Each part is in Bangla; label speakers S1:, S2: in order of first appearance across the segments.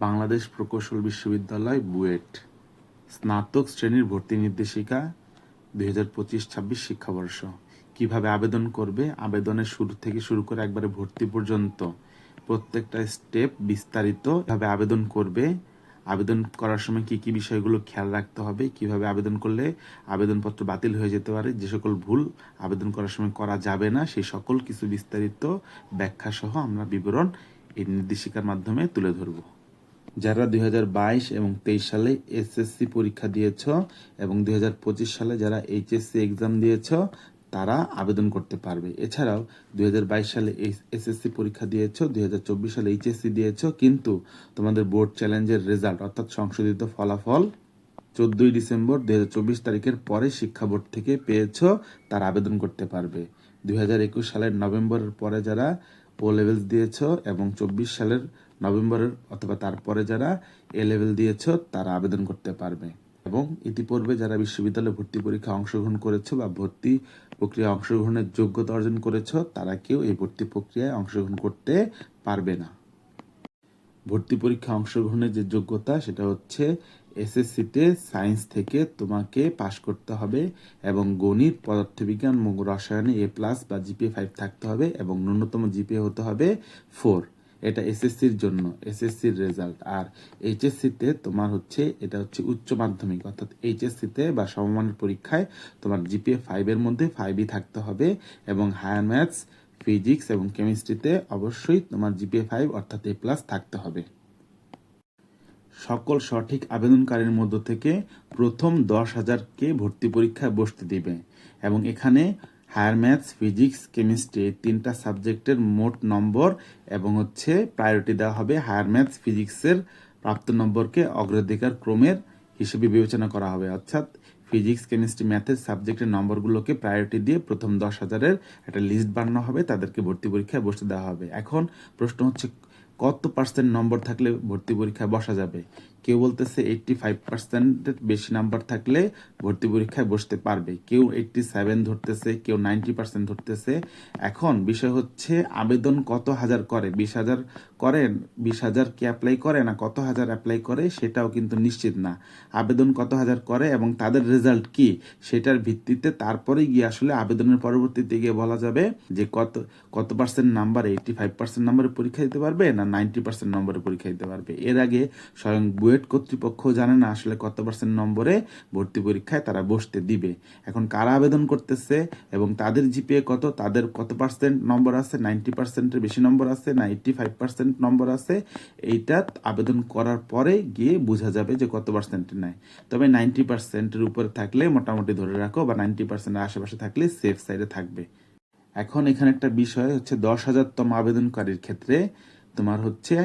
S1: বাংলাদেশ প্রকৌশল বিশ্ববিদ্যালয় বুয়েট। স্নাতক শ্রেণির ভর্তি নির্দেশিকা দুই হাজার পঁচিশ ছাব্বিশ শিক্ষাবর্ষ। কীভাবে আবেদন করবে? আবেদনের শুরু থেকে শুরু করে একবারে ভর্তি পর্যন্ত। প্রত্যেকটা স্টেপ বিস্তারিত। ভাবে আবেদন করবে? আবেদন করার সময় কি কি বিষয়গুলো খেয়াল রাখতে হবে? কীভাবে আবেদন করলে আবেদনপত্র বাতিল হয়ে যেতে পারে? যে সকল ভুল আবেদন করার সময় করা যাবে না, সেই সকল কিছু বিস্তারিত ব্যাখ্যা সহ আমরা বিবরণ এই নির্দেশিকার মাধ্যমে তুলে ধরব। যারা দুই হাজার বাইশ এবং তেইশ সালে এসএসসি পরীক্ষা দিয়েছ এবং দুই হাজার পঁচিশ সালে যারা এইচএসসি এক্সাম দিয়েছ, তারা আবেদন করতে পারবে। এছাড়াও দুই হাজার বাইশ সালে এসএসসি পরীক্ষা দিয়েছ, দুই হাজার চব্বিশ সালে এইচএসসি দিয়েছ, কিন্তু তোমাদের বোর্ড চ্যালেঞ্জের রেজাল্ট অর্থাৎ সংশোধিত ফলাফল চোদ্দই ডিসেম্বর দুই হাজার চব্বিশ তারিখের পরে শিক্ষা বোর্ড থেকে পেয়েছ, তারা আবেদন করতে পারবে। দুই হাজার একুশ সালের নভেম্বরের পরে যারা ও লেভেলস দিয়েছ এবং চব্বিশ সালের নভেম্বরের অথবা তারপরে যারা এ লেভেল দিয়েছ, তারা আবেদন করতে পারবে। এবং ইতিপূর্বে যারা বিশ্ববিদ্যালয়ে ভর্তি পরীক্ষা অংশগ্রহণ করেছ বা ভর্তি প্রক্রিয়ায় অংশগ্রহণের যোগ্যতা অর্জন করেছ, তারা কেউ এই ভর্তি প্রক্রিয়ায় অংশগ্রহণ করতে পারবে না। ভর্তি পরীক্ষা অংশগ্রহণের যে যোগ্যতা, সেটা হচ্ছে এসএসসিতে সায়েন্স থেকে তোমাকে পাশ করতে হবে এবং গণিত, পদার্থবিজ্ঞান রসায়নে, এ প্লাস বা জিপিএ ফাইভ থাকতে হবে এবং ন্যূনতম জিপিএ হতে হবে ফোর। এটা এসএসসির জন্য এসএসসির রেজাল্ট আর এইচএসসিতে তোমার হচ্ছে, এটা হচ্ছে উচ্চ মাধ্যমিক। অর্থাৎ এইচএসসিতে বা সমমানের পরীক্ষায় তোমার জিপিএ ফাইভের মধ্যে ফাইভই থাকতে হবে এবং হায়ার ম্যাথস ফিজিক্স এবং কেমিস্ট্রিতে অবশ্যই তোমার জিপিএ ফাইভ অর্থাৎ এ প্লাস থাকতে হবে। সকল সঠিক আবেদনকারীর মধ্য থেকে প্রথম দশ হাজারকে ভর্তি পরীক্ষায় বসতে দিবে এবং এখানে হায়ার ম্যাথস, ফিজিক্স, কেমিস্ট্রি এই তিনটা সাবজেক্টের মোট নম্বর এবং হচ্ছে প্রায়োরিটি দেওয়া হবে হায়ার ম্যাথস, ফিজিক্সের প্রাপ্ত নম্বরকে অগ্রাধিকার ক্রমের হিসেবে বিবেচনা করা হবে। অর্থাৎ ফিজিক্স, কেমিস্ট্রি, ম্যাথের সাবজেক্টের নম্বরগুলোকে প্রায়োরিটি দিয়ে প্রথম দশ হাজারের একটা লিস্ট বানানো হবে, তাদেরকে ভর্তি পরীক্ষায় বসতে দেওয়া হবে। এখন প্রশ্ন হচ্ছে, কত পার্সেন্ট নম্বর থাকলে ভর্তি পরীক্ষায় বসা যাবে? কেউ বলতেছে এইটটি ফাইভ পার্সেন্টের বেশি নাম্বার থাকলে ভর্তি পরীক্ষায় বসতে পারবে। কেউ এইটটি সেভেন ধরতেছে, কেউ নাইনটি পার্সেন্ট ধরতেছে। এখন বিষয় হচ্ছে আবেদন কত হাজার করে? বিশ হাজার করেন বিশ হাজার কে অ্যাপ্লাই করে না কত হাজার অ্যাপ্লাই করে সেটাও কিন্তু নিশ্চিত না। আবেদন কত হাজার করে এবং তাদের রেজাল্ট কি সেটার ভিত্তিতে তারপরে গিয়ে আসলে আবেদনের পরবর্তীতে গিয়ে বলা যাবে যে কত কত percent number eighty five percent নাম্বারে পরীক্ষা দিতে পারবে না নাইনটি পার্সেন্ট নম্বরে পরীক্ষা দিতে পারবে। এর আগে স্বয়ং বুয়েট কর্তৃপক্ষ জানে না আসলে কত পার্সেন্ট নম্বরে ভর্তি পরীক্ষায় তারা বসতে দিবে। এখন কারা আবেদন করতেছে এবং তাদের জিপিএ কত, তাদের কত পার্সেন্ট নম্বর আছে নাইনটি পার্সেন্টের বেশি নম্বর আছে না ফাইভ পার্সেন্ট নম্বর আছে, এইটা আবেদন করার পরে গিয়ে বোঝা যাবে যে কত পার্সেন্ট নেয়। তবে নাইনটি পার্সেন্টের উপরে থাকলে মোটামুটি ধরে রাখো বা নাইনটি পার্সেন্টের আশেপাশে থাকলে সেফ সাইডে থাকবে। এখন এখানে একটা বিষয় হচ্ছে দশ হাজারতম আবেদনকারীর ক্ষেত্রে তোমার হচ্ছে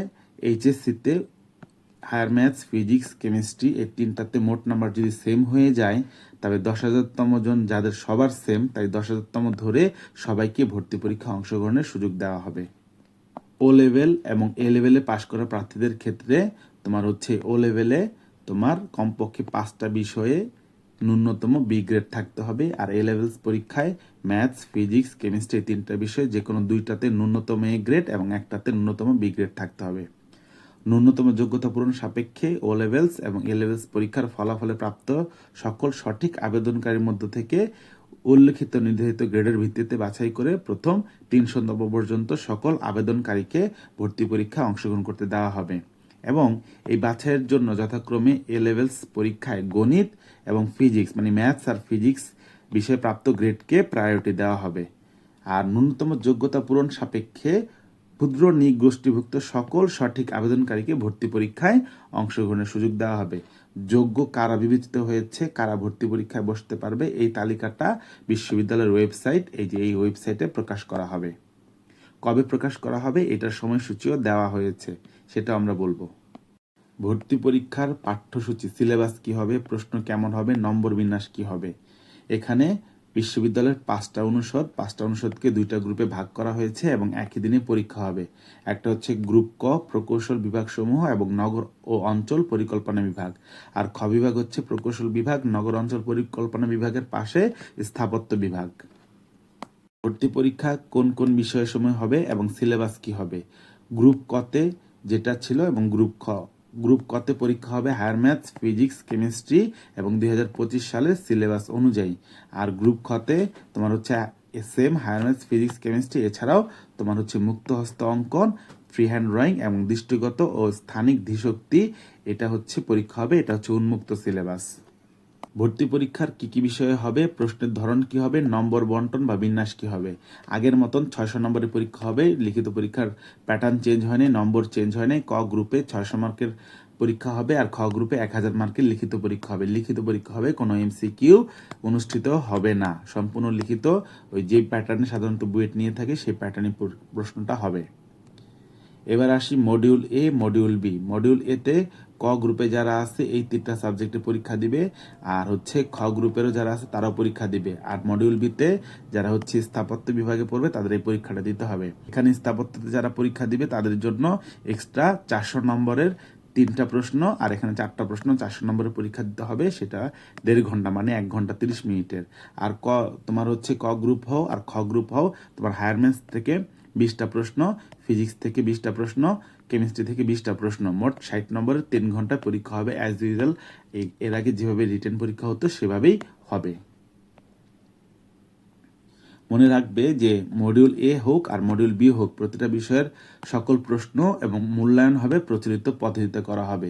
S1: এইচএসসিতে হায়ার ম্যাথস, ফিজিক্স, কেমিস্ট্রি, এই তিনটাতে মোট নাম্বার যদি সেম হয়ে যায় তবে দশ হাজারতম জন যাদের সবার সেম তাই দশ হাজারতম ধরে সবাইকে ভর্তি পরীক্ষা অংশগ্রহণের সুযোগ দেওয়া হবে। ও লেভেল এবং এ লেভেলে পাশ করা প্রার্থীদের ক্ষেত্রে তোমার হচ্ছে ও লেভেলে তোমার কমপক্ষে পাঁচটা বিষয়ে ন্যূনতম বি গ্রেড থাকতে হবে, আর এ লেভেলস পরীক্ষায় ম্যাথস, ফিজিক্স, কেমিস্ট্রি তিনটা বিষয়ে যে কোনো দুইটাতে ন্যূনতম এ গ্রেড এবং একটাতে ন্যূনতম বি গ্রেড থাকতে হবে। ন্যূনতম যোগ্যতা পূরণ সাপেক্ষে ও লেভেলস এবং এ লেভেলস পরীক্ষার ফলাফলে প্রাপ্ত সকল সঠিক আবেদনকারীর মধ্য থেকে উল্লেখিত নির্ধারিত গ্রেডের ভিত্তিতে বাছাই করে প্রথম তিনশো নব্বই পর্যন্ত সকল আবেদনকারীকে ভর্তি পরীক্ষা অংশগ্রহণ করতে দেওয়া হবে। এবং এই বাছাইয়ের জন্য যথাক্রমে এ লেভেলস পরীক্ষায় গণিত এবং ফিজিক্স মানে ম্যাথস আর ফিজিক্স বিষয়ে প্রাপ্ত গ্রেডকে প্রায়োরিটি দেওয়া হবে। আর ন্যূনতম যোগ্যতা পূরণ সাপেক্ষে ক্ষুদ্র নিক গোষ্ঠীভুক্ত সকল সঠিক আবেদনকারীকে ভর্তি পরীক্ষায় অংশগ্রহণের সুযোগ দেওয়া হবে। যোগ্য কারা বিবেচিত হয়েছে, কারা ভর্তি পরীক্ষায় বসতে পারবে, এই তালিকাটা বিশ্ববিদ্যালয়ের ওয়েবসাইট, এই যে এই ওয়েবসাইটে প্রকাশ করা হবে। কবে প্রকাশ করা হবে, এটার সময়সূচিও দেওয়া হয়েছে সেটা আমরা বলব। ভর্তি পরীক্ষার পাঠ্যসূচি, সিলেবাস কি হবে, প্রশ্ন কেমন হবে, নম্বর বিন্যাস কি হবে, এখানে বিশ্ববিদ্যালয়ের পাঁচটা অনুষদ, পাঁচটা অনুষদকে দুইটা গ্রুপে ভাগ করা হয়েছে এবং একই দিনে পরীক্ষা হবে। একটা হচ্ছে গ্রুপ ক, প্রকৌশল বিভাগ সমূহ এবং নগর ও অঞ্চল পরিকল্পনা বিভাগ। আর খ বিভাগ হচ্ছে প্রকৌশল বিভাগ, নগর অঞ্চল পরিকল্পনা বিভাগের পাশে স্থাপত্য বিভাগ। ভর্তি পরীক্ষা কোন কোন বিষয়ের সময় হবে এবং সিলেবাস কি হবে? গ্রুপ কতে যেটা ছিল এবং গ্রুপ খ। গ্রুপ কতে পরীক্ষা হবে হায়ার ম্যাথস, ফিজিক্স, কেমিস্ট্রি এবং দুই হাজার পঁচিশ সালের সিলেবাস অনুযায়ী। আর গ্রুপ খতে তোমার হচ্ছে same higher maths, physics, chemistry এছাড়াও তোমার হচ্ছে মুক্ত হস্ত অঙ্কন, ফ্রি হ্যান্ড ড্রয়িং এবং দৃষ্টিগত ও স্থানিক ধীশক্তি, এটা হচ্ছে পরীক্ষা হবে, এটা হচ্ছে উন্মুক্ত সিলেবাস। ভর্তি পরীক্ষার কি কি বিষয়ে হবে, প্রশ্নের ধরন কি হবে, নম্বর বন্টন বা বিন্যাস কি হবে? আগের মতন ছয়শো নম্বরের পরীক্ষা হবে, লিখিত পরীক্ষার প্যাটার্ন চেঞ্জ হয়নি, নম্বর চেঞ্জ হয়নি, ক গ্রুপে ছয়শো মার্কের পরীক্ষা হবে আর খ গ্রুপে এক হাজার মার্কের লিখিত পরীক্ষা হবে। লিখিত পরীক্ষা হবে, কোনো এমসিকিউ অনুষ্ঠিত হবে না। সম্পূর্ণ লিখিত, ওই যে প্যাটার্নে সাধারণত বুয়েট নিয়ে থাকে, সেই প্যাটার্নে প্রশ্নটা হবে। এবার আসি module A module B module এতে ক গ্রুপে যারা আছে, এই তিনটা সাবজেক্টে পরীক্ষা দিবে। আর হচ্ছে খ গ্রুপেরও যারা আছে, তারাও পরীক্ষা দিবে। আর মডিউল বিতে যারা হচ্ছে স্থাপত্য বিভাগে পড়বে, তাদের এই পরীক্ষাটা দিতে হবে। এখানে স্থাপত্যতে যারা পরীক্ষা দিবে, তাদের জন্য এক্সট্রা চারশো নম্বরের তিনটা প্রশ্ন, আর এখানে চারটা প্রশ্ন চারশো নম্বরের পরীক্ষা দিতে হবে। সেটা দেড় ঘণ্টা মানে এক ঘণ্টা তিরিশ মিনিটের। আর ক, তোমার হচ্ছে ক গ্রুপ হও, আর খ গ্রুপ হও, তোমার হায়ার থেকে বিশটা প্রশ্ন ফিজিক্স থেকে বিশটা প্রশ্ন কেমিস্ট্রি থেকে বিশটা প্রশ্ন, মোট ষাট নম্বরের তিন ঘণ্টা পরীক্ষা হবে অ্যাজ ইউজুয়াল এর আগে যেভাবে রিটার্ন পরীক্ষা হতো, সেভাবেই হবে। মনে রাখবে যে মডিউল এ হোক আর মডিউল বি হোক, প্রতিটা বিষয়ের সকল প্রশ্ন এবং মূল্যায়ন হবে প্রচলিত পদ্ধতিতে করা হবে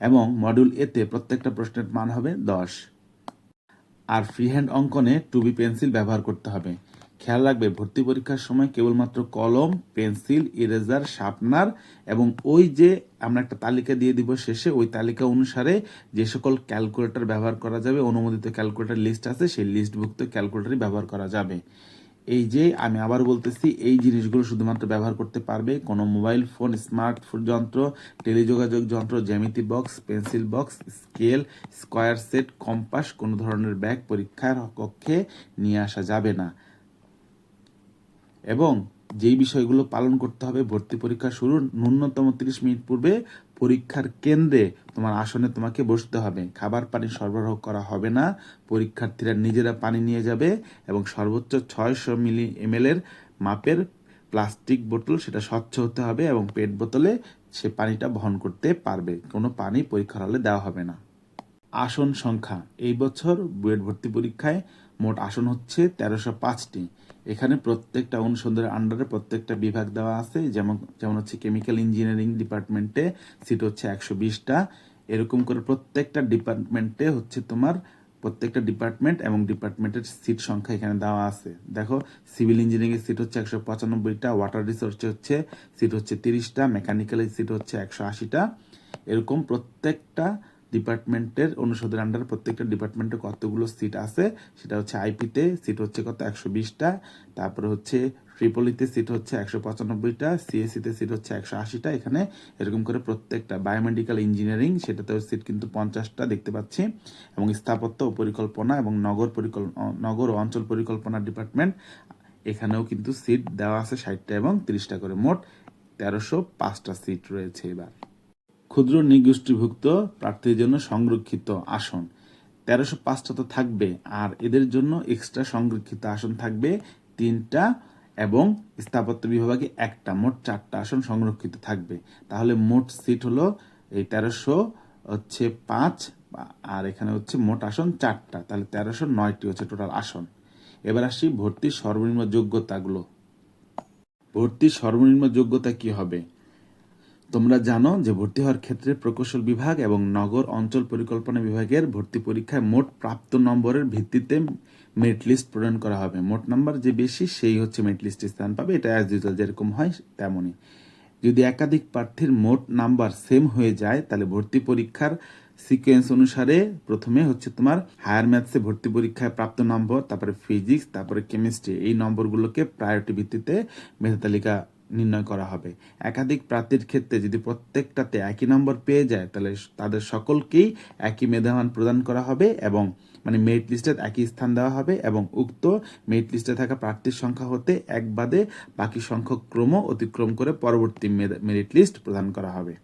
S1: এবং মডিউল এতে প্রত্যেকটা প্রশ্নের মান হবে দশ। আর ফ্রি হ্যান্ড অঙ্কনে টুবি পেন্সিল ব্যবহার করতে হবে। খেয়াল রাখবে, ভর্তি পরীক্ষার সময় কেবলমাত্র কলম, পেন্সিল, ইরেজার, শার্পনার এবং ওই যে আমরা একটা তালিকা দিয়ে দিব শেষে, ওই তালিকা অনুসারে যে সকল ক্যালকুলেটর ব্যবহার করা যাবে, অনুমোদিত ক্যালকুলেটর লিস্ট আছে, সেই লিস্টভুক্ত ক্যালকুলেটরই ব্যবহার করা যাবে। এই যে আমি আবার বলতেছি, এই জিনিসগুলো শুধুমাত্র ব্যবহার করতে পারবে কোনো মোবাইল ফোন, স্মার্টফোন যন্ত্র, টেলিযোগাযোগ যন্ত্র, জ্যামিতি box, pencil box, scale, square set, compass, কোনো ধরনের ব্যাগ পরীক্ষার কক্ষে নিয়ে আসা যাবে না। এবং যেই বিষয়গুলো পালন করতে হবে, ভর্তি পরীক্ষা শুরুর ন্যূনতম তিরিশ মিনিট পূর্বে পরীক্ষার কেন্দ্রে তোমার আসনে তোমাকে বসতে হবে। খাবার পানি সরবরাহ করা হবে না, পরীক্ষার্থীরা নিজেরা পানি নিয়ে যাবে এবং সর্বোচ্চ ছয়শো মিলি এম এর মাপের প্লাস্টিক বোতল সেটা স্বচ্ছ হতে হবে এবং পেট বোতলে সে পানিটা বহন করতে পারবে। কোনো পানি পরীক্ষার হলে দেওয়া হবে না। আসন সংখ্যা। এই বছর বুয়েট ভর্তি পরীক্ষায় মোট আসন হচ্ছে তেরোশো পাঁচটি। এখানে প্রত্যেকটা অনুষদের আন্ডারে প্রত্যেকটা বিভাগ দেওয়া আছে। যেমন যেমন হচ্ছে কেমিক্যাল ইঞ্জিনিয়ারিং ডিপার্টমেন্টে সিট হচ্ছে একশো বিশটা। এরকম করে প্রত্যেকটা ডিপার্টমেন্টে হচ্ছে তোমার প্রত্যেকটা ডিপার্টমেন্ট এবং ডিপার্টমেন্টের সিট সংখ্যা এখানে দেওয়া আছে। দেখো, সিভিল ইঞ্জিনিয়ারিং এর সিট হচ্ছে একশো পঁচানব্বইটা, ওয়াটার রিসোর্সে হচ্ছে সিট হচ্ছে তিরিশটা, মেকানিক্যালের সিট হচ্ছে একশো আশিটা। এরকম প্রত্যেকটা ডিপার্টমেন্টের অনুষদের আন্ডারে প্রত্যেকটা ডিপার্টমেন্টে কতগুলো সিট আছে? সেটা হচ্ছে আইপিতে সিট হচ্ছে কত? একশো বিশটা। তারপরে হচ্ছে ট্রিপলিতে সিট হচ্ছে একশো পঁচানব্বইটা। সিএসসিতে সিট হচ্ছে একশো আশিটা। এখানে এরকম করে প্রত্যেকটা বায়োমেডিক্যাল ইঞ্জিনিয়ারিং সেটাতেও সিট কিন্তু পঞ্চাশটা দেখতে পাচ্ছি। এবং স্থাপত্য ও পরিকল্পনা এবং নগর পরিকল্পনা নগর ও অঞ্চল পরিকল্পনা ডিপার্টমেন্ট এখানেও কিন্তু সিট দেওয়া আছে ষাটটা এবং তিরিশটা করে। মোট তেরোশো পাঁচটা সিট রয়েছে এবার। ক্ষুদ্র নিগোষ্ঠীভুক্ত প্রার্থীদের জন্য সংরক্ষিত আসন। তেরোশো পাঁচটা তো থাকবে, আর এদের জন্য এক্সট্রা সংরক্ষিত আসন থাকবে তিনটা এবং স্থাপত্য বিভাগে একটা, মোট চারটা আসন সংরক্ষিত থাকবে। তাহলে মোট সিট হলো এই তেরোশো হচ্ছে পাঁচ, আর এখানে হচ্ছে মোট আসন চারটা, তাহলে তেরোশো নয়টি হচ্ছে টোটাল আসন। এবার আসি ভর্তির সর্বনিম্ন যোগ্যতাগুলো। ভর্তির সর্বনিম্ন যোগ্যতা কি হবে? তোমরা জানো যে ভর্তি হওয়ার ক্ষেত্রে প্রকৌশল বিভাগ এবং নগর অঞ্চল পরিকল্পনা বিভাগের ভর্তি পরীক্ষায় মোট প্রাপ্ত নম্বরের ভিত্তিতে মেরিট লিস্ট প্রদান করা হবে। মোট নাম্বার যে বেশি, সেই হচ্ছে মেরিট লিস্টে স্থান পাবে। এটা অ্যাজ ইউজুয়াল যেরকম হয় তেমনই। যদি একাধিক প্রার্থীর মোট নাম্বার সেম হয়ে যায়, তাহলে ভর্তি পরীক্ষার সিকোয়েন্স অনুসারে প্রথমে হচ্ছে তোমার হায়ার ম্যাথসে ভর্তি পরীক্ষায় প্রাপ্ত নম্বর, তারপরে ফিজিক্স তারপরে কেমিস্ট্রি এই নম্বরগুলোকে প্রায়োরিটি ভিত্তিতে মেধা তালিকা নির্ণয় করা হবে। একাধিক প্রার্থীর ক্ষেত্রে যদি প্রত্যেকটাতে একই নম্বর পেয়ে যায়, তাহলে তাদের সকলকেই একই মেধামান প্রদান করা হবে এবং মানে মেরিট লিস্টে একই স্থান দেওয়া হবে এবং উক্ত মেরিট লিস্টে থাকা প্রার্থীর সংখ্যা হতে এক বাদে বাকি সংখ্যক ক্রম অতিক্রম করে পরবর্তী মেরিট লিস্ট প্রদান করা হবে।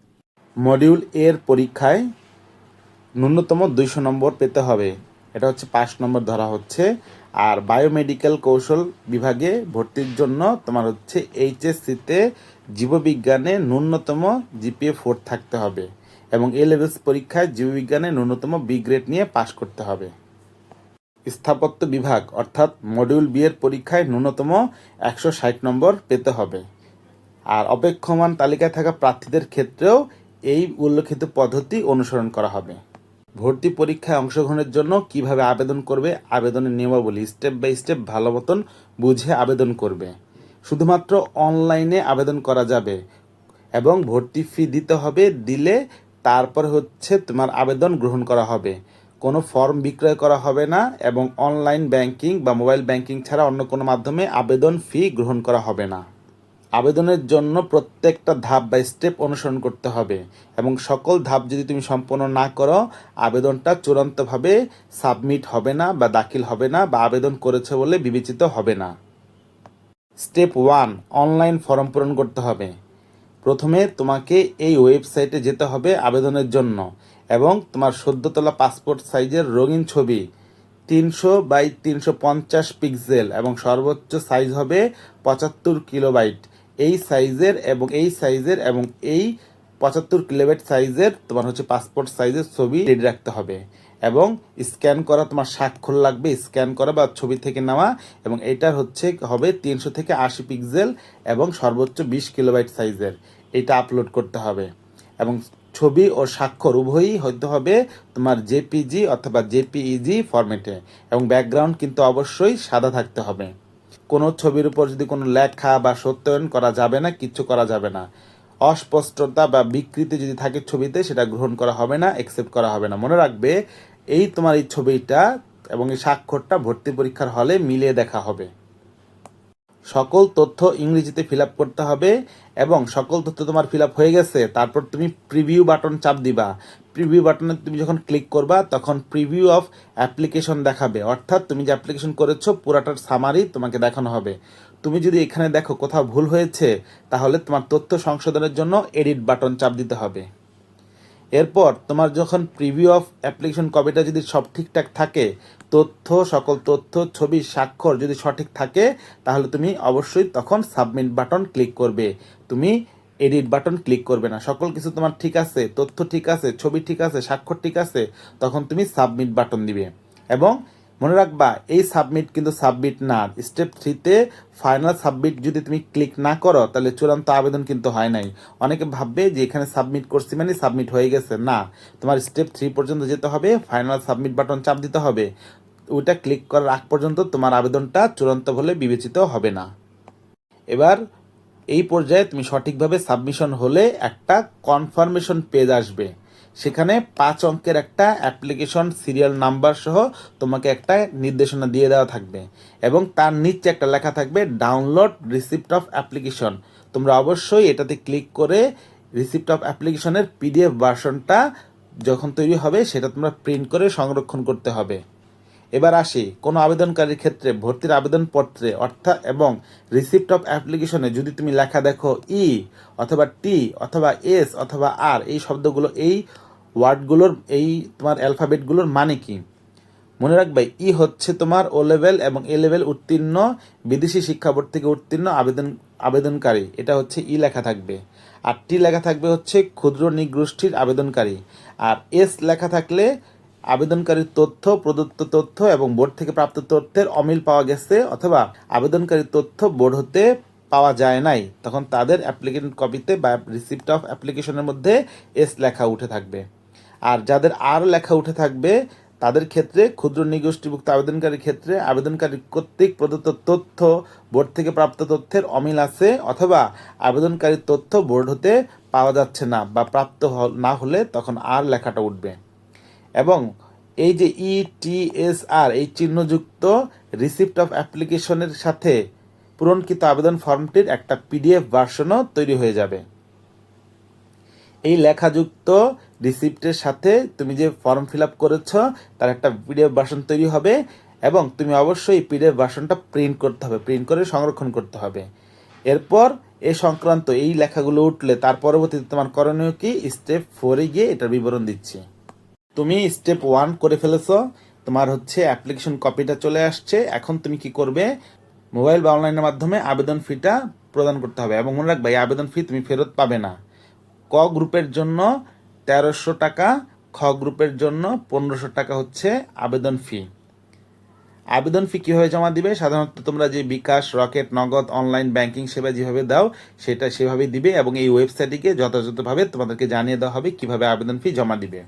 S1: মডিউল এর পরীক্ষায় ন্যূনতম দুইশো নম্বর পেতে হবে। এটা হচ্ছে পাঁচ নম্বর ধরা হচ্ছে। আর বায়োমেডিক্যাল কৌশল বিভাগে ভর্তির জন্য তোমার হচ্ছে এইচএসসিতে জীববিজ্ঞানে ন্যূনতম জিপিএ ফোর থাকতে হবে এবং এ লেভেলস পরীক্ষায় জীববিজ্ঞানে ন্যূনতম বি গ্রেড নিয়ে পাশ করতে হবে। স্থাপত্য বিভাগ অর্থাৎ মডিউল বি এর পরীক্ষায় ন্যূনতম একশো ষাট নম্বর পেতে হবে। আর অপেক্ষমান তালিকায় থাকা প্রার্থীদের ক্ষেত্রেও এই উল্লেখিত পদ্ধতি অনুসরণ করা হবে। ভর্তি পরীক্ষায় অংশগ্রহণের জন্য কীভাবে আবেদন করবে, আবেদনের নিয়মাবলী স্টেপ বাই স্টেপ ভালো মতন বুঝে আবেদন করবে। শুধুমাত্র অনলাইনে আবেদন করা যাবে এবং ভর্তি ফি দিতে হবে, দিলে তারপর হচ্ছে তোমার আবেদন গ্রহণ করা হবে। কোনো ফর্ম বিক্রয় করা হবে না এবং অনলাইন ব্যাংকিং বা মোবাইল ব্যাংকিং ছাড়া অন্য কোনো মাধ্যমে আবেদন ফি গ্রহণ করা হবে না। আবেদনের জন্য প্রত্যেকটা ধাপ বা স্টেপ অনুসরণ করতে হবে এবং সকল ধাপ যদি তুমি সম্পন্ন না করো, আবেদনটা চূড়ান্তভাবে সাবমিট হবে না বা দাখিল হবে না বা আবেদন করেছে বলে বিবেচিত হবে না। স্টেপ ওয়ান অনলাইন ফর্ম পূরণ করতে হবে। প্রথমে তোমাকে এই ওয়েবসাইটে যেতে হবে আবেদনের জন্য এবং তোমার সদ্যতলা পাসপোর্ট সাইজের রঙিন ছবি, তিনশো বাই তিনশো পঞ্চাশ পিক্সেল এবং সর্বোচ্চ সাইজ হবে পঁচাত্তর কিলোবাইট এই সাইজের এবং এই সাইজের এবং এই পঁচাত্তর কিলোবাইট সাইজের তোমার হচ্ছে পাসপোর্ট সাইজের ছবি রেডি রাখতে হবে। এবং স্ক্যান করা তোমার স্বাক্ষর লাগবে স্ক্যান করা বা ছবি থেকে নেওয়া এবং এটার হচ্ছে হবে তিনশো থেকে আশি পিক্সেল এবং সর্বোচ্চ বিশ কিলোবাইট সাইজের। এটা আপলোড করতে হবে। এবং ছবি ও স্বাক্ষর উভয়ই হতে হবে তোমার জেপিজি অথবা জেপিইজি ফরম্যাটে এবং ব্যাকগ্রাউন্ড কিন্তু অবশ্যই সাদা থাকতে হবে। কোনো ছবির উপর যদি কোনো লেখা বা সত্যায়ন করা যাবে না, কিচ্ছু করা যাবে না। অস্পষ্টতা বা বিকৃতি যদি থাকে ছবিতে, সেটা গ্রহণ করা হবে না অ্যাকসেপ্ট করা হবে না। মনে রাখবে, এই তোমার এই ছবিটা এবং এই স্বাক্ষরটা ভর্তি পরীক্ষার হলে মিলিয়ে দেখা হবে। সকল তথ্য ইংরেজিতে ফিল করতে হবে এবং সকল তথ্য তোমার ফিল হয়ে গেছে, তারপর তুমি প্রিভিউ বাটন চাপ দিবা। প্রিভিউ বাটনে তুমি যখন ক্লিক করবা, তখন প্রিভিউ অফ অ্যাপ্লিকেশন দেখাবে। অর্থাৎ তুমি যে অ্যাপ্লিকেশন করেছ, পুরাটার সামারি তোমাকে দেখানো হবে। তুমি যদি এখানে দেখো কোথাও ভুল হয়েছে, তাহলে তোমার তথ্য সংশোধনের জন্য এডিট বাটন চাপ দিতে হবে। এরপর তোমার যখন প্রিভিউ অফ অ্যাপ্লিকেশন কপিটা যদি সব ঠিকঠাক থাকে, তথ্য, সকল তথ্য, ছবি, স্বাক্ষর যদি সঠিক থাকে, তাহলে তুমি অবশ্যই তখন সাবমিট বাটন ক্লিক করবে। তুমি এডিট বাটন ক্লিক করবে না। সকল কিছু তোমার ঠিক আছে, তথ্য ঠিক আছে, ছবি ঠিক আছে, স্বাক্ষর ঠিক আছে, তখন তুমি সাবমিট বাটন দিবে। এবং মনে রাখবা, এই সাবমিট কিন্তু সাবমিট না। স্টেপ থ্রিতে ফাইনাল সাবমিট যদি তুমি ক্লিক না করো, তাহলে চূড়ান্ত আবেদন কিন্তু হয় নাই। অনেকে ভাববে যে এখানে সাবমিট করছি মানে সাবমিট হয়ে গেছে। না, তোমার স্টেপ থ্রি পর্যন্ত যেতে হবে ফাইনাল সাবমিট বাটন চাপ দিতে হবে। ওইটা ক্লিক করার আগ পর্যন্ত তোমার আবেদনটা চূড়ান্ত বলে বিবেচিত হবে না। এবার এই পর্যায়ে তুমি সঠিকভাবে সাবমিশন হলে একটা কনফার্মেশন পেজ আসবে। সেখানে পাঁচ অঙ্কের একটা অ্যাপ্লিকেশন সিরিয়াল নাম্বার সহ তোমাকে একটা নির্দেশনা দিয়ে দেওয়া থাকবে এবং তার নিচে একটা লেখা থাকবে ডাউনলোড রিসিপ্ট অফ অ্যাপ্লিকেশন তোমরা অবশ্যই এটাতে ক্লিক করে রিসিপ্ট অফ অ্যাপ্লিকেশনের পিডিএফ ভার্সনটা যখন তৈরি হবে, সেটা তোমরা প্রিন্ট করে সংরক্ষণ করতে হবে। এবার আসি কোনো আবেদনকারীর ক্ষেত্রে ভর্তির আবেদনপত্রে, অর্থাৎ এবং রিসিপ্ট অফ অ্যাপ্লিকেশনে যদি তুমি লেখা দেখো ই অথবা টি অথবা এস অথবা আর এই শব্দগুলো, এই ওয়ার্ডগুলোর, এই তোমার অ্যালফাবেটগুলোর মানে কি? মনে রাখবে ই হচ্ছে তোমার ও লেভেল এবং এ লেভেল উত্তীর্ণ, বিদেশি শিক্ষা বোর্ড থেকে উত্তীর্ণ আবেদন, আবেদনকারী। এটা হচ্ছে ই লেখা থাকবে। আর টি লেখা থাকবে হচ্ছে ক্ষুদ্র নিগোষ্ঠীর আবেদনকারী। আর এস লেখা থাকলে আবেদনকারীর তথ্য, প্রদত্ত তথ্য এবং বোর্ড থেকে প্রাপ্ত তথ্যের অমিল পাওয়া গেছে অথবা আবেদনকারীর তথ্য বোর্ড হতে পাওয়া যায় নাই, তখন তাদের অ্যাপ্লিকেন্ট কপিতে বা রিসিপ্ট অফ অ্যাপ্লিকেশনের মধ্যে এস লেখা উঠে থাকবে। আর যাদের আর লেখা উঠে থাকবে, তাদের ক্ষেত্রে ক্ষুদ্র নিগোষ্ঠীভুক্ত আবেদনকারীর ক্ষেত্রে আবেদনকারী কর্তৃক প্রদত্ত তথ্য, বোর্ড থেকে প্রাপ্ত তথ্যের অমিল আছে অথবা আবেদনকারীর তথ্য বোর্ড হতে পাওয়া যাচ্ছে না বা প্রাপ্ত না হলে তখন আর লেখাটা উঠবে। এবং এই যে ই টি এস আর এই চিহ্নযুক্ত রিসিপ্ট অফ অ্যাপ্লিকেশনের সাথে পূরণকৃত আবেদন ফর্মটির একটা পিডিএফ ভার্সনও তৈরি হয়ে যাবে। এই লেখাযুক্ত রিসিপ্টের সাথে তুমি যে ফর্ম ফিল আপ করেছ, তার একটা পিডিএফ ভার্সন তৈরি হবে এবং তুমি অবশ্যই পিডিএফ ভার্সনটা প্রিন্ট করতে হবে প্রিন্ট করে সংরক্ষণ করতে হবে। এরপর এ সংক্রান্ত এই লেখাগুলো উঠলে তার পরবর্তীতে তোমার করণীয় কি? স্টেপ ফোরে গিয়ে এটার বিবরণ দিচ্ছি। তুমি স্টেপ ওয়ান করে ফেলেছো। তোমার হচ্ছে অ্যাপ্লিকেশন কপিটা চলে আসছে। এখন তুমি কি করবে? মোবাইল বা অনলাইনের মাধ্যমে আবেদন ফিটা প্রদান করতে হবে। এবং মনে রাখবে, এই আবেদন ফি তুমি ফেরত পাবে না। ক গ্রুপের জন্য তেরোশো টাকা, খ গ্রুপের জন্য পনেরোশো টাকা হচ্ছে আবেদন ফি আবেদন ফি কীভাবে জমা দিবে? সাধারণত তোমরা যে bKash, Rocket, Nagad online banking সেবা যেভাবে দাও, সেটা সেভাবেই দিবে এবং এই ওয়েবসাইটটিকে যথাযথভাবে তোমাদেরকে জানিয়ে দেওয়া হবে কীভাবে আবেদন ফি জমা দিবে।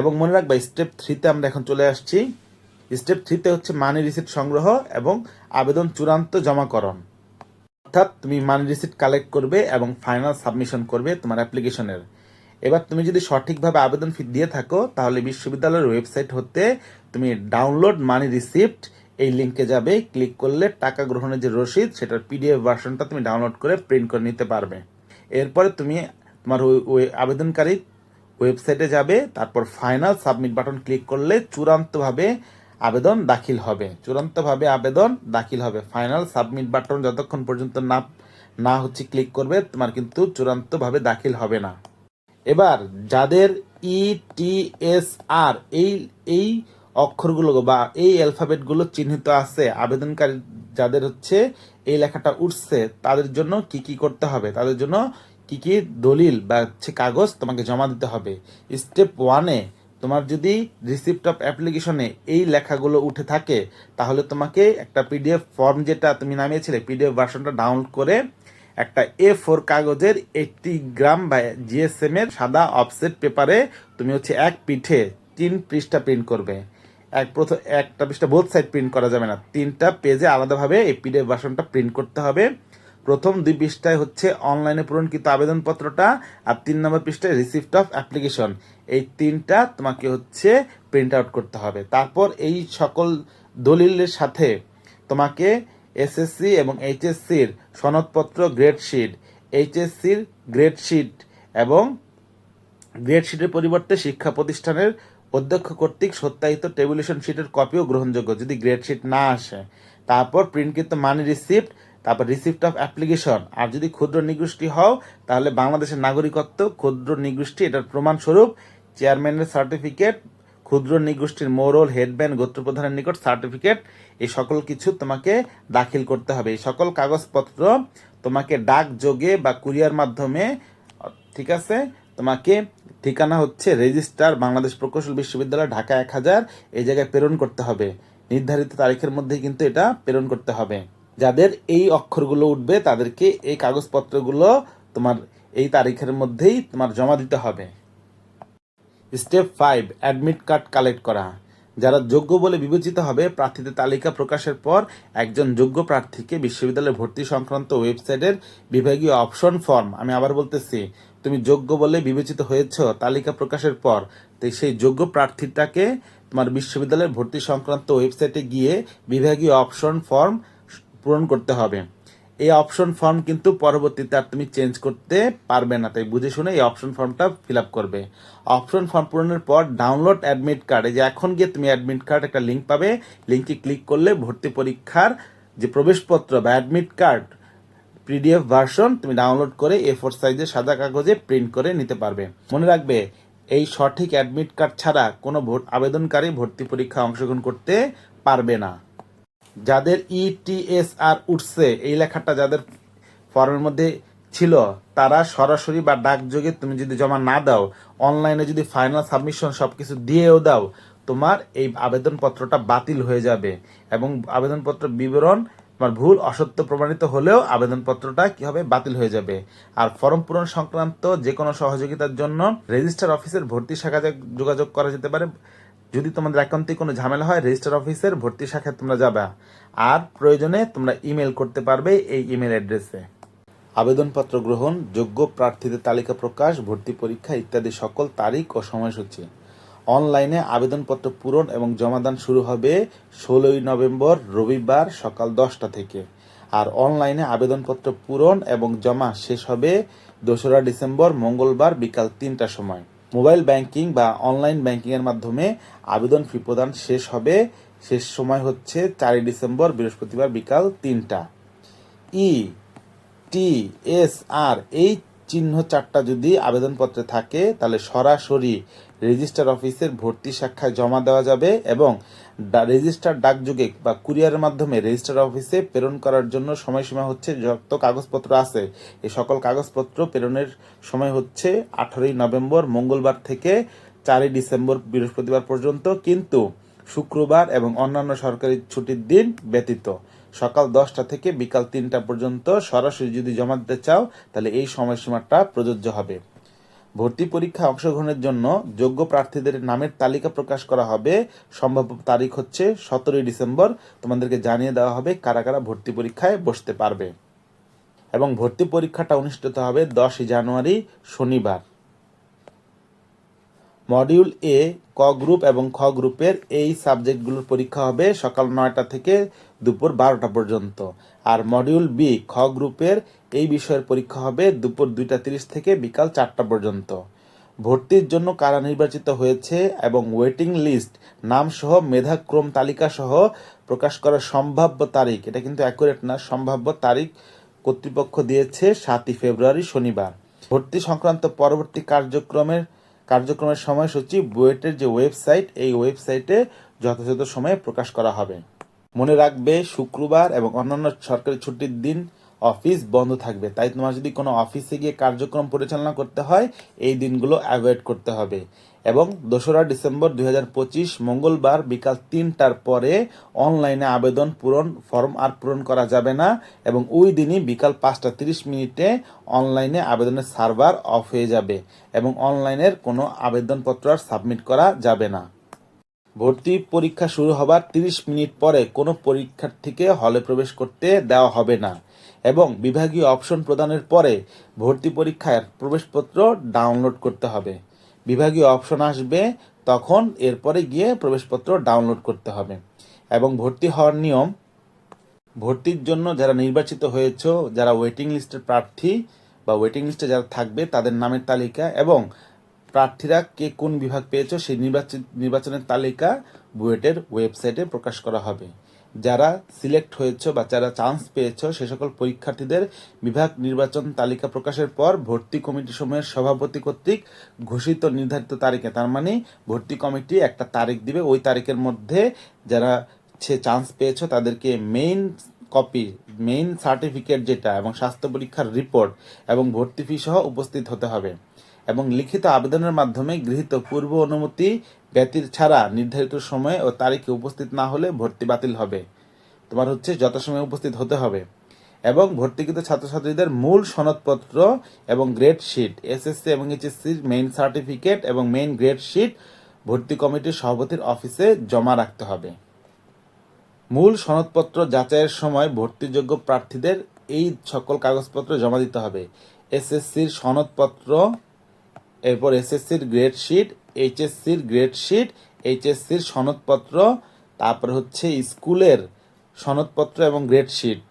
S1: এবং মনে রাখবা স্টেপ থ্রিতে আমরা এখন চলে আসছি। স্টেপ থ্রিতে হচ্ছে মানি রিসিপ্ট সংগ্রহ এবং আবেদন চূড়ান্ত জমাকরণ। অর্থাৎ তুমি মানি রিসিপ্ট কালেক্ট করবে এবং ফাইনাল সাবমিশন করবে তোমার অ্যাপ্লিকেশনের এবার তুমি যদি সঠিকভাবে আবেদন ফি দিয়ে থাকো, তাহলে বিশ্ববিদ্যালয়ের ওয়েবসাইট হতে তুমি ডাউনলোড মানি রিসিপ্ট এই লিঙ্কে যাবে। ক্লিক করলে টাকা গ্রহণের যে রসিদ, সেটার পিডিএফ ভার্সনটা তুমি ডাউনলোড করে প্রিন্ট করে নিতে পারবে। এরপরে তুমি তোমার ওই আবেদনকারী ওয়েবসাইটে যাবে, তারপর ফাইনাল সাবমিট বাটন ক্লিক করলে চূড়ান্তভাবে আবেদন দাখিল হবে। চূড়ান্তভাবে আবেদন দাখিল হবে। ফাইনাল সাবমিট বাটন যতক্ষণ পর্যন্ত না না হচ্ছে ক্লিক করবে, তোমার কিন্তু চূড়ান্তভাবে দাখিল হবে না। এবার যাদের ই টি এস আর এই এই অক্ষরগুলো বা এই অ্যালফাবেটগুলো চিহ্নিত আছে, আবেদনকারী যাদের হচ্ছে এই লেখাটা উঠছে, তাদের জন্য কি কি করতে হবে? তাদের জন্য কি কি দলিল বা হচ্ছে কাগজ তোমাকে জমা দিতে হবে। স্টেপ ওয়ানে তোমার যদি রিসিপ্ট অফ অ্যাপ্লিকেশনে এই লেখাগুলো উঠে থাকে, তাহলে তোমাকে একটা পিডিএফ ফর্ম যেটা তুমি নামিয়েছিলে পিডিএফ ভার্সনটা ডাউনলোড করে একটা এ ফোর কাগজের এইটটি গ্রাম বা জিএসএম এর সাদা অফসেট পেপারে তুমি হচ্ছে এক পিঠে তিন পৃষ্ঠা প্রিন্ট করবে। এক প্রথম একটা পৃষ্ঠা বোথ সাইড প্রিন্ট করা যাবে না, তিনটা পেজে আলাদাভাবে এই পিডিএফ ভার্সনটা প্রিন্ট করতে হবে। প্রথম দুই পৃষ্ঠায় হচ্ছে অনলাইনে পূরণকৃত আবেদনপত্রটা আর তিন নম্বর পৃষ্ঠায় রিসিপ্ট অফ অ্যাপ্লিকেশন এই তিনটা তোমাকে হচ্ছে প্রিন্ট আউট করতে হবে। তারপর এই সকল দলিলের সাথে তোমাকে এসএসসি এবং এইচএসসির সনদপত্র গ্রেড শিট এইচএসসির গ্রেড শিট এবং গ্রেড শিটের পরিবর্তে শিক্ষা প্রতিষ্ঠানের অধ্যক্ষ কর্তৃক সত্যায়িত টেবুলেশন শিটের কপিও গ্রহণযোগ্য। যদি গ্রেড শিট না আসে, তারপর প্রিন্টকৃত মানি রিসিপ্ট তারপর রিসিপ্ট অফ অ্যাপ্লিকেশন আর যদি ক্ষুদ্র নিগোষ্ঠী হও, তাহলে বাংলাদেশের নাগরিকত্ব, ক্ষুদ্র নিগোষ্ঠী, এটার প্রমাণস্বরূপ চেয়ারম্যানের সার্টিফিকেট ক্ষুদ্র নিগোষ্ঠীর মোরল হেডব্যান্ড গোত্রপ্রধানের নিকট সার্টিফিকেট এই সকল কিছু তোমাকে দাখিল করতে হবে। এই সকল কাগজপত্র তোমাকে ডাক যোগে বা কুরিয়ার মাধ্যমে, ঠিক আছে, তোমাকে ঠিকানা হচ্ছে রেজিস্ট্রার বাংলাদেশ প্রকৌশল বিশ্ববিদ্যালয়, ঢাকা এক হাজার, এই জায়গায় প্রেরণ করতে হবে। নির্ধারিত তারিখের মধ্যেই কিন্তু এটা প্রেরণ করতে হবে। যাদের এই অক্ষরগুলো উঠবে, তাদেরকে এই কাগজপত্রগুলো তোমার এই তারিখের মধ্যেই তোমার জমা দিতে হবে। Step five admit card collect করা। যারা যোগ্য বলে বিবেচিত হবে, প্রার্থীদের তালিকা প্রকাশের পর একজন যোগ্য প্রার্থীকে বিশ্ববিদ্যালয়ে ভর্তি সংক্রান্ত ওয়েবসাইটের বিভাগীয় অপশন ফর্ম আমি আবার বলতেছি, তুমি যোগ্য বলে বিবেচিত হয়েছ, তালিকা প্রকাশের পর, তো সেই যোগ্য প্রার্থীটাকে তোমার বিশ্ববিদ্যালয়ের ভর্তি সংক্রান্ত ওয়েবসাইটে গিয়ে বিভাগীয় অপশন ফর্ম পূরণ করতে হবে। এই অপশন ফর্ম কিন্তু পরবর্তীতে আর তুমি চেঞ্জ করতে পারবে না, তাই বুঝে শুনে এই অপশন ফর্মটা ফিল আপ করবে। অপশন ফর্ম পূরণের পর ডাউনলোড অ্যাডমিট কার্ড যে এখন গিয়ে তুমি অ্যাডমিট কার্ড একটা লিঙ্ক পাবে। লিঙ্কে ক্লিক করলে ভর্তি পরীক্ষার যে প্রবেশপত্র বা অ্যাডমিট কার্ড পিডিএফ ভার্সন তুমি ডাউনলোড করে এ ফোর সাইজের সাদা কাগজে প্রিন্ট করে নিতে পারবে। মনে রাখবে, এই সঠিক অ্যাডমিট কার্ড ছাড়া কোনো আবেদনকারী ভর্তি পরীক্ষা অংশগ্রহণ করতে পারবে না। যাদের E ইটিএসআর উঠছে, এই লেখাটা যাদের ফর্মের মধ্যে ছিল, তারা সরাসরি বা ডাকযোগে তুমি যদি জমা না দাও অনলাইনে যদি ফাইনাল সাবমিশন সব কিছু দিয়েও দাও, তোমার এই আবেদনপত্রটা বাতিল হয়ে যাবে। এবং আবেদনপত্র বিবরণ, তোমার ভুল, অসত্য প্রমাণিত হলেও আবেদনপত্রটা কি হবে? বাতিল হয়ে যাবে। আর ফর্ম পূরণ সংক্রান্ত যে কোনো সহযোগিতার জন্য রেজিস্টার অফিসের ভর্তি শাখায় যোগাযোগ করা যেতে পারে। যদি তোমাদের একান্তই কোনো ঝামেলা হয় রেজিস্টার অফিসের ভর্তি শাখায় তোমরা যাবে। আর প্রয়োজনে তোমরা ইমেল করতে পারবে এই ইমেল অ্যাড্রেসে আবেদনপত্র গ্রহণ, যোগ্য প্রার্থীদের তালিকা প্রকাশ, ভর্তি পরীক্ষা ইত্যাদি সকল তারিখ ও সময়সূচি। অনলাইনে আবেদনপত্র পূরণ এবং জমাদান শুরু হবে ষোলোই নভেম্বর, রবিবার সকাল দশটা থেকে। আর অনলাইনে আবেদনপত্র পূরণ এবং জমা শেষ হবে দোসরা ডিসেম্বর, মঙ্গলবার বিকাল তিনটার সময়। মোবাইল ব্যাংকিং বা অনলাইন ব্যাংকিংয়ের মাধ্যমে আবেদন ফি প্রদান শেষ হবে। শেষ সময় হচ্ছে চারই ডিসেম্বর, বৃহস্পতিবার বিকাল তিনটা। ই টি এস আর এই চিহ্ন চারটা যদি আবেদনপত্রে থাকে, তাহলে সরাসরি রেজিস্টার অফিসের ভর্তি সাক্ষায় জমা দেওয়া যাবে এবং রেজিস্টার ডাকযোগে বা কুরিয়ারের মাধ্যমে রেজিস্টার অফিসে প্রেরণ করার জন্য সময়সীমা হচ্ছে যত কাগজপত্র আছে। এই সকল কাগজপত্র প্রেরণের সময় হচ্ছে আঠারোই নভেম্বর, মঙ্গলবার থেকে চারই ডিসেম্বর বৃহস্পতিবার পর্যন্ত, কিন্তু শুক্রবার এবং অন্যান্য সরকারি ছুটির দিন ব্যতীত। সকাল দশটা থেকে বিকাল তিনটা পর্যন্ত সরাসরি যদি জমা দিতে চাও, তাহলে এই সময়সীমাটা প্রযোজ্য হবে। ভর্তি পরীক্ষায় অংশগ্রহণের জন্য যোগ্য প্রার্থীদের নামের তালিকা প্রকাশ করা হবে। সম্ভাব্য তারিখ হচ্ছে সতেরোই ডিসেম্বর। তোমাদেরকে জানিয়ে দেওয়া হবে কারা কারা ভর্তি পরীক্ষায় বসতে পারবে। এবং ভর্তি পরীক্ষাটা অনুষ্ঠিত হবে দশই জানুয়ারি, শনিবার। মডিউল এ, ক গ্রুপ এবং খ গ্রুপের এই সাবজেক্টগুলোর পরীক্ষা হবে সকাল নয়টা থেকে দুপুর বারোটা পর্যন্ত। আর মডিউল বি, খ গ্রুপের এই বিষয়ের পরীক্ষা হবে দুপুর দুইটা তিরিশ থেকে বিকাল চারটা পর্যন্ত। ভর্তির জন্য কারা নির্বাচিত হয়েছে এবং ওয়েটিং লিস্ট নাম সহ মেধাক্রম তালিকা সহ প্রকাশ করার সম্ভাব্য তারিখ, এটা কিন্তু অ্যাকুরেট না, সম্ভাব্য তারিখ কর্তৃপক্ষ দিয়েছে সাতই ফেব্রুয়ারি শনিবার। ভর্তি সংক্রান্ত পরবর্তী কার্যক্রমের কার্যক্রমের সময়সূচি, বুয়েটের যে ওয়েবসাইট এই ওয়েবসাইটে যথাযথ সময়ে প্রকাশ করা হবে। মনে রাখবে শুক্রবার এবং অন্যান্য সরকারি ছুটির দিন অফিস বন্ধ থাকবে। তাই তোমার যদি কোনো অফিসে গিয়ে কার্যক্রম পরিচালনা করতে হয়, এই দিনগুলো অ্যাভয়েড করতে হবে। এবং দোসরা ডিসেম্বর দু হাজার পঁচিশ, মঙ্গলবার বিকাল তিনটার পরে অনলাইনে আবেদন পূরণ, ফর্ম আর পূরণ করা যাবে না এবং ওই দিনই বিকাল পাঁচটা তিরিশ মিনিটে অনলাইনে আবেদনের সার্ভার অফ হয়ে যাবে এবং অনলাইনের কোনো আবেদনপত্র আর সাবমিট করা যাবে না। ভর্তি পরীক্ষা শুরু হবার 30 মিনিট পরে কোনো পরীক্ষার্থীকে হলে প্রবেশ করতে দেওয়া হবে না। এবং বিভাগীয় অপশন প্রদানের পরে ভর্তি পরীক্ষার প্রবেশপত্র ডাউনলোড করতে হবে। বিভাগীয় অপশন আসবে, তখন এরপরে গিয়ে প্রবেশপত্র ডাউনলোড করতে হবে। এবং ভর্তি হওয়ার নিয়ম, ভর্তির জন্য যারা নির্বাচিত হয়েছ, যারা ওয়েটিং লিস্টের প্রার্থী বা ওয়েটিং লিস্টে যারা থাকবে, তাদের নামের তালিকা এবং প্রার্থীরা কে কোন বিভাগ পেয়েছ, সেই নির্বাচিত নির্বাচনের তালিকা বুয়েটের ওয়েবসাইটে প্রকাশ করা হবে। যারা সিলেক্ট হয়েছে বা যারা চান্স পেয়েছ, সে সকল পরীক্ষার্থীদের বিভাগ নির্বাচন তালিকা প্রকাশের পর ভর্তি কমিটি সমূহের সভাপতি কর্তৃক ঘোষিত নির্ধারিত তারিখে, তার মানে ভর্তি কমিটি একটা তারিখ দিবে। ওই তারিখের মধ্যে যারা সে চান্স পেয়েছ, তাদেরকে মেইন কপি মেইন সার্টিফিকেট যেটা এবং স্বাস্থ্য পরীক্ষার রিপোর্ট এবং ভর্তি ফি সহ উপস্থিত হতে হবে। এবং লিখিত আবেদনের মাধ্যমে গৃহীত পূর্ব অনুমতি ব্যতীত ছাড়া নির্ধারিত সময়ে ও তারিখে উপস্থিত না হলে ভর্তি বাতিল হবে। তোমার হচ্ছে যথাসময়ে উপস্থিত হতে হবে। এবং ভর্তিকৃত ছাত্রছাত্রীদের মূল সনদপত্র এবং গ্রেড শিট এসএসসি এবং এইচএসসির মেইন সার্টিফিকেট এবং মেইন গ্রেড শিট ভর্তি কমিটির সভাপতির অফিসে জমা রাখতে হবে। মূল সনদপত্র যাচাইয়ের সময় ভর্তিযোগ্য প্রার্থীদের এই সকল কাগজপত্র জমা দিতে হবে। এসএসসির সনদপত্র, এরপর এসএসসির গ্রেড শিট এইচএসসির গ্রেড শিট এইচএসসির সনদপত্র, তারপর হচ্ছে স্কুলের সনদপত্র এবং গ্রেড শিট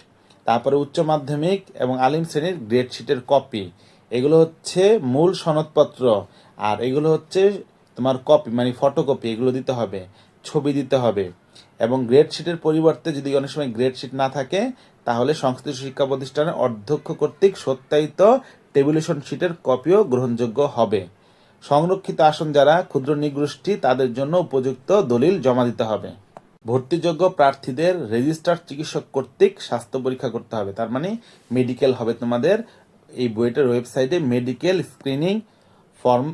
S1: তারপরে উচ্চ মাধ্যমিক এবং আলিম শ্রেণির গ্রেড শিটের কপি এগুলো হচ্ছে মূল সনদপত্র, আর এগুলো হচ্ছে তোমার কপি মানে ফটোকপি এগুলো দিতে হবে, ছবি দিতে হবে, এবং গ্রেড শিটের পরিবর্তে যদি অনেক সময় গ্রেড শিট না থাকে, তাহলে সংশ্লিষ্ট শিক্ষা প্রতিষ্ঠানের অধ্যক্ষ কর্তৃক সত্যায়িত টেবুলেশন শিটের কপিও গ্রহণযোগ্য হবে। সংরক্ষিত আসন যারা ক্ষুদ্র নিগোষ্ঠী, তাদের জন্য উপযুক্ত দলিল জমা দিতে হবে। ভর্তিযোগ্য প্রার্থীদের রেজিস্টার চিকিৎসক কর্তৃক স্বাস্থ্য পরীক্ষা করতে হবে। তার মানে মেডিকেল হবে তোমাদের। এই বইটার ওয়েবসাইটে medical screening form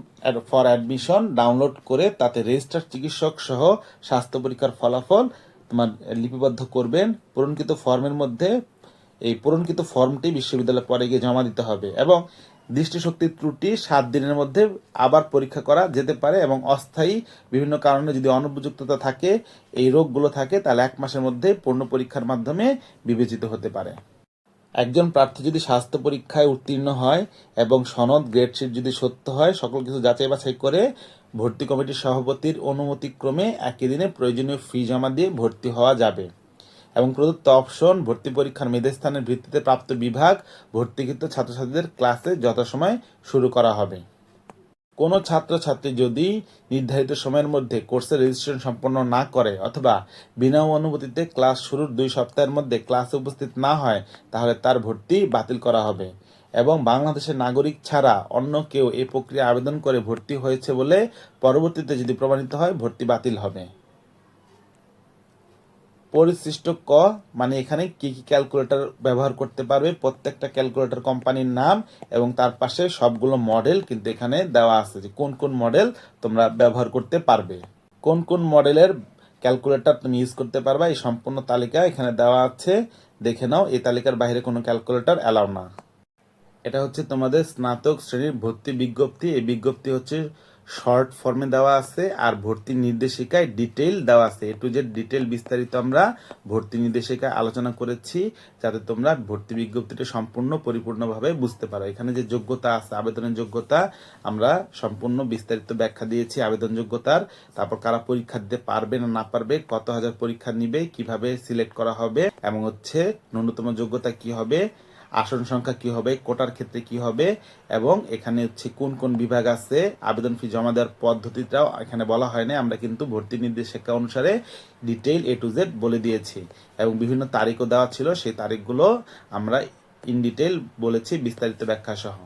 S1: for admission download করে তাতে রেজিস্টার চিকিৎসক সহ স্বাস্থ্য পরীক্ষার ফলাফল তোমার লিপিবদ্ধ করবেন। পূরণকৃত ফর্মের মধ্যে, এই পূরণকৃত ফর্মটি বিশ্ববিদ্যালয়ে পরে গিয়ে জমা দিতে হবে। এবং দৃষ্টিশক্তির ত্রুটি সাত দিনের মধ্যে আবার পরীক্ষা করা যেতে পারে এবং অস্থায়ী বিভিন্ন কারণে যদি অনুপযুক্ততা থাকে, এই রোগগুলো থাকে, তাহলে এক মাসের মধ্যে পূর্ণ পরীক্ষার মাধ্যমে বিবেচিত হতে পারে। একজন প্রার্থী যদি স্বাস্থ্য পরীক্ষায় উত্তীর্ণ হয় এবং সনদ, গ্রেডশিট যদি সত্য হয়, সকল কিছু যাচাই বাছাই করে ভর্তি কমিটির সভাপতির অনুমতিক্রমে একই দিনে প্রয়োজনীয় ফি জমা দিয়ে ভর্তি হওয়া যাবে। এবং প্রদত্ত অপশন, ভর্তি পরীক্ষার মেধাস্থানের ভিত্তিতে প্রাপ্ত বিভাগ, ভর্তিকৃত ছাত্রছাত্রীদের ক্লাসে যথাসময় শুরু করা হবে। কোনো ছাত্রছাত্রী যদি নির্ধারিত সময়ের মধ্যে কোর্সের রেজিস্ট্রেশন সম্পন্ন না করে অথবা বিনা অনুমতিতে ক্লাস শুরুর দুই সপ্তাহের মধ্যে ক্লাসে উপস্থিত না হয়, তাহলে তার ভর্তি বাতিল করা হবে এবং বাংলাদেশের নাগরিক ছাড়া অন্য কেউ এই প্রক্রিয়া আবেদন করে ভর্তি হয়েছে বলে পরবর্তীতে যদি প্রমাণিত হয়, ভর্তি বাতিল হবে। পরিশিষ্ট ক মানে এখানে কি কি ক্যালকুলেটর ব্যবহার করতে পারবে, প্রত্যেকটা ক্যালকুলেটর কোম্পানির নাম এবং তার পাশে সবগুলো মডেল কিন্তু এখানে দেওয়া আছে যে কোন কোন মডেল তোমরা ব্যবহার করতে পারবে। কোন কোন মডেলের ক্যালকুলেটর তুমি ইউজ করতে পারবা, এই সম্পূর্ণ তালিকা এখানে দেওয়া আছে। দেখে নাও, এই তালিকার বাইরে কোনো ক্যালকুলেটর অ্যালাউ না। এটা হচ্ছে তোমাদের স্নাতক শ্রেণির ভর্তি বিজ্ঞপ্তি। এই বিজ্ঞপ্তি হচ্ছে শর্ট ফর্মে দেওয়া আছে আর ভর্তি নির্দেশিকায় ডিটেইল দেওয়া আছে। এ টু জেড ডিটেইল বিস্তারিত আমরা ভর্তি নির্দেশিকায় আলোচনা করেছি যাতে তোমরা ভর্তি বিজ্ঞপ্তিটা সম্পূর্ণ পরিপূর্ণভাবে বুঝতে পারো। এখানে যে যোগ্যতা আছে, আবেদনের যোগ্যতা আমরা সম্পূর্ণ বিস্তারিত ব্যাখ্যা দিয়েছি, আবেদন যোগ্যতার, তারপর কারা পরীক্ষা দিতে পারবে না না পারবে, কত হাজার পরীক্ষা নিবে, কীভাবে সিলেক্ট করা হবে, এবং হচ্ছে ন্যূনতম যোগ্যতা কি হবে আসন সংখ্যা কি হবে, কোটার ক্ষেত্রে কি হবে, এবং এখানে হচ্ছে কোন কোন বিভাগ আছে, আবেদন ফি জমা দেওয়ার পদ্ধতিটাও এখানে বলা হয়নি, আমরা কিন্তু ভর্তি নির্দেশিকা অনুসারে ডিটেইল এ টু জেড বলে দিয়েছি, এবং বিভিন্ন তারিখও দেওয়া ছিল, সেই তারিখগুলো আমরা ইন ডিটেইল বলেছি বিস্তারিত ব্যাখ্যা সহ